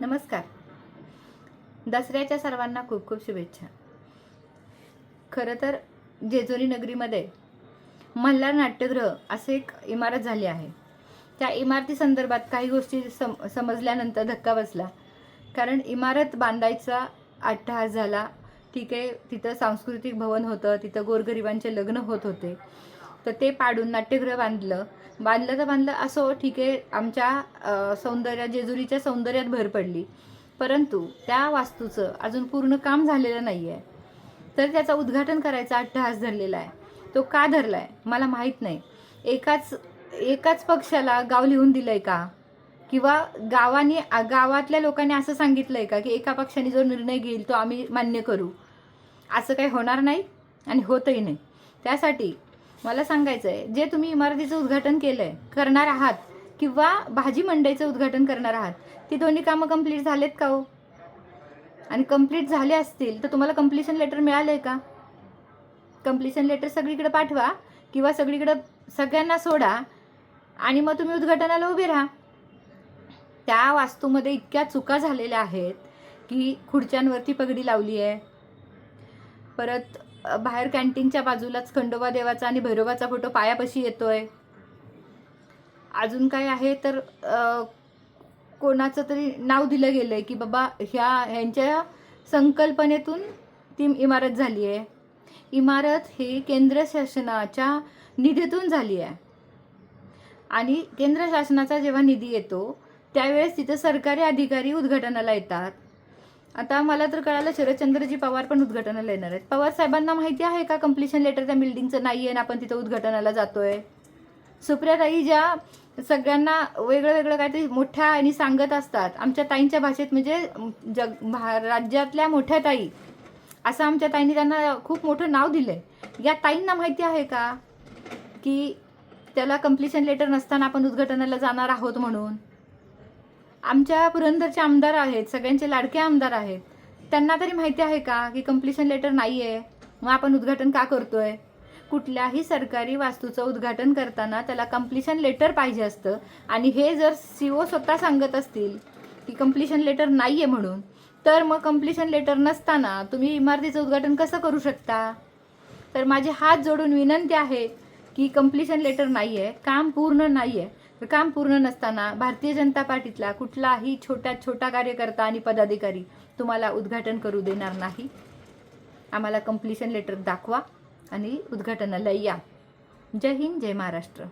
नमस्कार. दसऱ्याच्या सर्वांना खूप खूप शुभेच्छा. खरं तर जेजुरी नगरीमध्ये मल्हार नाट्यगृह असे एक इमारत झाली आहे. त्या इमारती संदर्भात काही गोष्टी सम समजल्यानंतर धक्का बसला. कारण इमारत बांधायचा अट्टहास झाला. ठीक आहे तिथं सांस्कृतिक भवन होतं तिथं गोरगरिबांचे लग्न होत होते. तर ते पाडून नाट्यगृह बांधलं. बांधलं तर बांधलं असो हो, ठीक आहे आमच्या सौंदर्य जेजुरीच्या सौंदर्यात भर पडली. परंतु त्या वास्तूचं अजून पूर्ण काम झालेलं नाही आहे तर त्याचा उद्घाटन करायचा अट्टहास धरलेला आहे. तो का धरला आहे मला माहीत नाही. एकाच एकाच पक्षाला गाव लिहून दिलं आहे का? किंवा गावाने गावातल्या लोकांनी असं सांगितलं आहे का की एका पक्षाने जो निर्णय घेईल तो आम्ही मान्य करू? असं काही होणार नाही आणि होतही नाही. त्यासाठी मला सांगायचं आहे जे तुम्ही इमारतीचं उद्घाटन केलं आहे करणार आहात किंवा भाजी मंडईचं उद्घाटन करणार आहात ती दोन्ही कामं कंप्लीट झालेत का हो? आणि कंप्लीट झाले असतील तर तुम्हाला कम्प्लिशन लेटर मिळालं आहे का? कम्प्लिशन लेटर सगळीकडे पाठवा किंवा सगळीकडं सगळ्यांना सोडा आणि मग तुम्ही उद्घाटनाला उभे राहा. त्या वास्तूमध्ये इतक्या चुका झालेल्या आहेत की खुर्च्यांवरती पगडी लावली आहे परत बाहेर कॅन्टीनच्या बाजूलाच खंडोबा देवाचा आणि भैरोबाचा फोटो पायापाशी येतोय. अजून काय आहे तर कोणाचं तरी नाव दिलं गेलं आहे की बाबा ह्या ह्यांच्या संकल्पनेतून ती इमारत झाली आहे इमारत ही केंद्र शासनाच्या निधीतून झाली आहे आणि केंद्र शासनाचा जेव्हा निधी येतो त्यावेळेस तिथं सरकारी अधिकारी उद्घाटनाला येतात. आता मला तर कळालं शरदचंद्रजी पवार पण उद्घाटनाला येणार आहेत. पवार साहेबांना माहिती आहे का कम्प्लिशन लेटर त्या बिल्डिंगचं नाही आहे ना आपण तिथं उद्घाटनाला जातोय. सुप्रियाताई ज्या सगळ्यांना वेगळं वेगळं काहीतरी मोठ्या आणि सांगत असतात आमच्या ताईंच्या भाषेत म्हणजे जग भा राज्यातल्या मोठ्या ताई असं आमच्या ताईंनी त्यांना खूप मोठं नाव दिलं आहे या ताईंना माहिती आहे का की त्याला कम्प्लिशन लेटर नसताना आपण उद्घाटनाला जाणार आहोत म्हणून? आमच्या पुरंदरचे आमदार आहेत सगळ्यांचे लाडके आमदार आहेत. त्यांना तरी माहिती आहे का की कम्प्लिशन लेटर नाही आहे मग आपण उद्घाटन का करतोय? कुठल्याही सरकारी वास्तूचं उद्घाटन करताना त्याला कम्प्लिशन लेटर पाहिजे असतं. आणि हे जर सी ओ स्वतः सांगत असतील की कम्प्लिशन लेटर नाही आहे म्हणून तर मग कम्प्लिशन लेटर नसताना तुम्ही इमारतीचं उद्घाटन कसं करू शकता? तर माझे हात जोडून विनंती आहे की कम्प्लिशन लेटर नाही आहे काम पूर्ण नाही आहे तर काम पूर्ण नसताना भारतीय जनता पार्टीतला कुठलाही छोट्या छोटा कार्यकर्ता आणि पदाधिकारी तुम्हाला उद्घाटन करू देणार नाही. आम्हाला कम्प्लिशन लेटर दाखवा आणि उद्घाटनाला या. जय हिंद जय महाराष्ट्र.